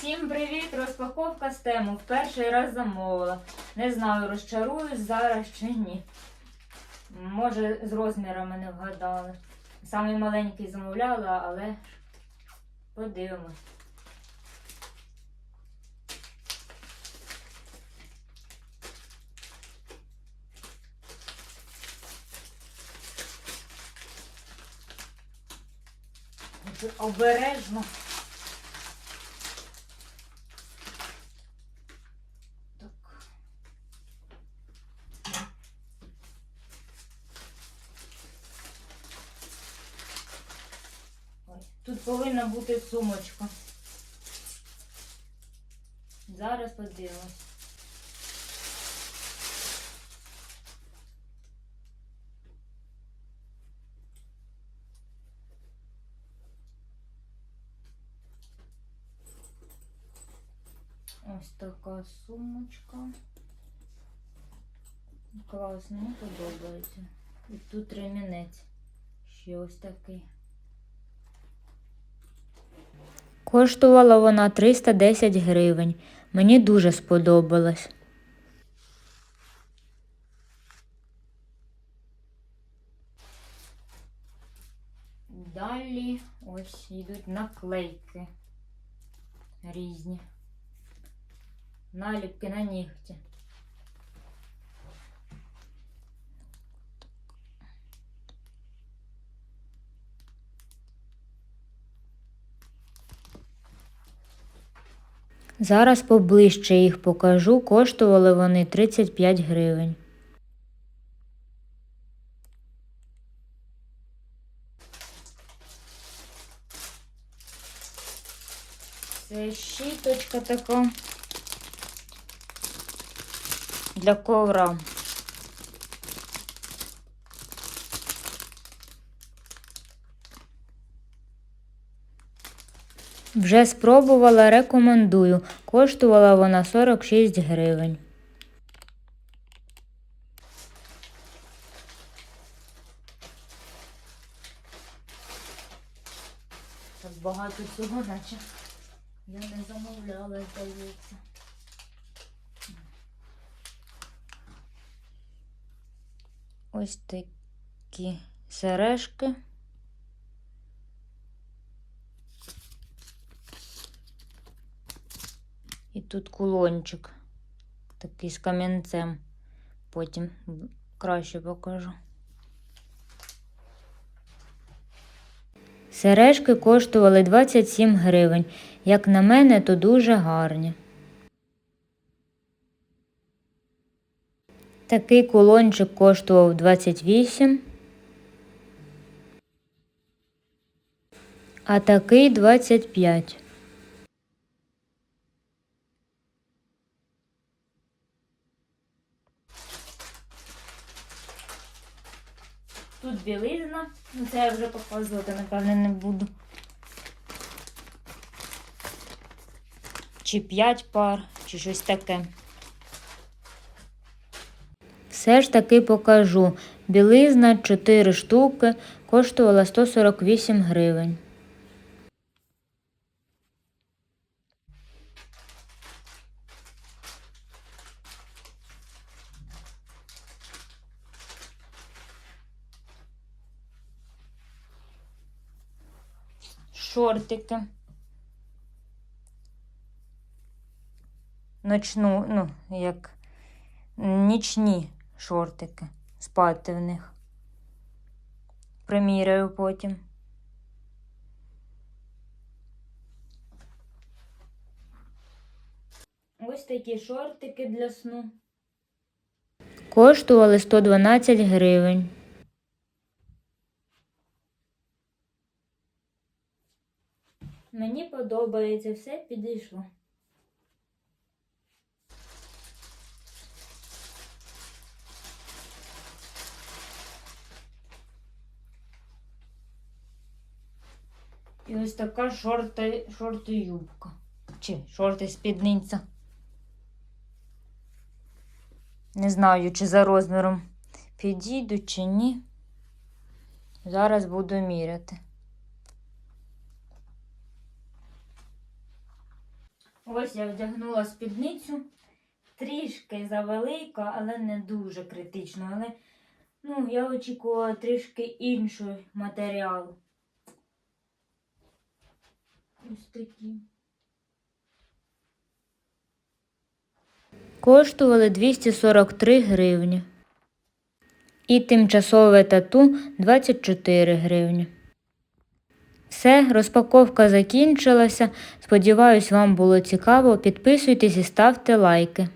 Всім привіт! Розпаковка з тему. В перший раз замовила. Не знаю, розчаруюсь зараз чи ні. Може, з розмірами не вгадали. Самий маленький замовляла, але подивимось. Обережно. Так. Ой, Тут повинна бути сумочка. Зараз подивимось. Ось така сумочка. Класно, подобається. І тут ремінець. Ще ось такий. Коштувала вона 310 гривень. Мені дуже сподобалось. Далі ось йдуть наклейки різні. Наліпки на нігті. Зараз поближче їх покажу. Коштували вони 35 гривень. Це щіточка така для ковра. Вже спробувала, рекомендую. Коштувала вона 46 гривень. Так багато цього, наче я не замовляла, здається. Ось такі сережки. І тут кулончик такий з камінцем. Потім краще покажу. Сережки коштували 27 гривень. Як на мене, то дуже гарні. Такий кулончик коштував 28. А такий 25. Тут білизна. Ну це я вже показувати, напевне, не буду. Чи 5 пар, чи щось таке. Все ж таки покажу. Білизна 4 штуки коштувала 148 гривень. Шортики. Ночну, ну, як нічні шортики. Спати в них. Приміряю потім. Ось такі шортики для сну. Коштували 112 гривень. Мені подобається, все підійшло. І ось така шорти, шорти юбка. Чи шорти спідниця. Не знаю, чи за розміром підійдуть, чи ні. Зараз буду міряти. Ось я вдягнула спідницю. Трішки завелика, але не дуже критично. Але ну, я очікувала трішки інший матеріал. Ось такі. Коштували 243 гривні. І тимчасове тату 24 гривні. Все, розпаковка закінчилася. Сподіваюсь, вам було цікаво. Підписуйтесь і ставте лайки.